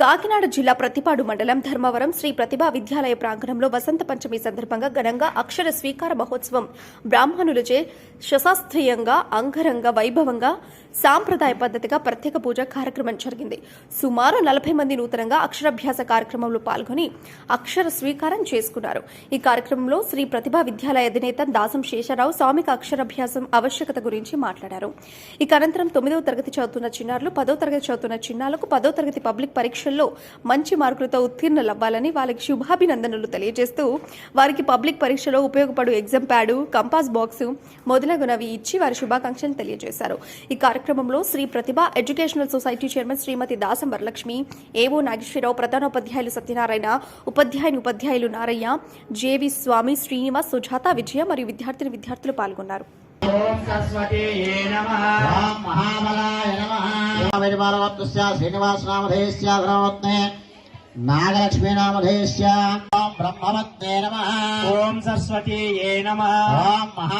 కాకినాడ జిల్లా ప్రతిపాడు మండలం ధర్మవరం శ్రీ ప్రతిభా విద్యాలయ ప్రాంగణంలో వసంత పంచమి సందర్భంగా ఘనంగా అక్షర స్వీకార మహోత్సవం. బ్రాహ్మణులచే శశాస్త్రీయంగా అంగరంగ వైభవంగా సాంప్రదాయ పద్ధతిగా ప్రత్యేక పూజ కార్యక్రమం జరిగింది. సుమారు నలభై మంది నూతనంగా అక్షరాభ్యాస కార్యక్రమంలో పాల్గొని అక్షర స్వీకారం చేసుకున్నారు. ఈ కార్యక్రమంలో శ్రీ ప్రతిభా విద్యాలయ అధినేత దాసం శేషరావు సామిక అక్షరాభ్యాసం ఆవశ్యకత గురించి మాట్లాడారు. ఇక అనంతరం తొమ్మిదవ తరగతి చదువుతున్న చిన్నారులు పదో తరగతి చదువుతున్న చిన్నారులకు పదో తరగతి పబ్లిక్ పరీక్ష పరీక్షల్లో మంచి మార్కులతో ఉత్తీర్ణులవ్వాలని వాళ్ళకి శుభాభినందనలు తెలియజేస్తూ వారికి పబ్లిక్ పరీక్షలో ఉపయోగపడు ఎగ్జామ్ ప్యాడు కంపాస్ బాక్స్ మొదలగునవి ఇచ్చి వారి శుభాకాంక్షలు తెలియజేశారు. ఈ కార్యక్రమంలో Shri Pratibha educational society chairman Srimathi Dasam Varalakshmi AO Nageswararao ప్రధానోపాధ్యాయులు సత్యనారాయణ ఉపాధ్యాయుని ఉపాధ్యాయులు నారయ్య జేవి స్వామి శ్రీనివాస్ సుజాత విజయ మరియు విద్యార్థిని విద్యార్థులు పాల్గొన్నారు. ఓం సరస్వతి నమః. ఓం వైదిపాలవత్తుస్య శ్రీనివాసనామధేయస్య ధనవత్నే నాగలక్ష్మీనామధేయస్య ఓం బ్రహ్మవత్తే నమః ఓం సరస్వతి నమః ఓం మహా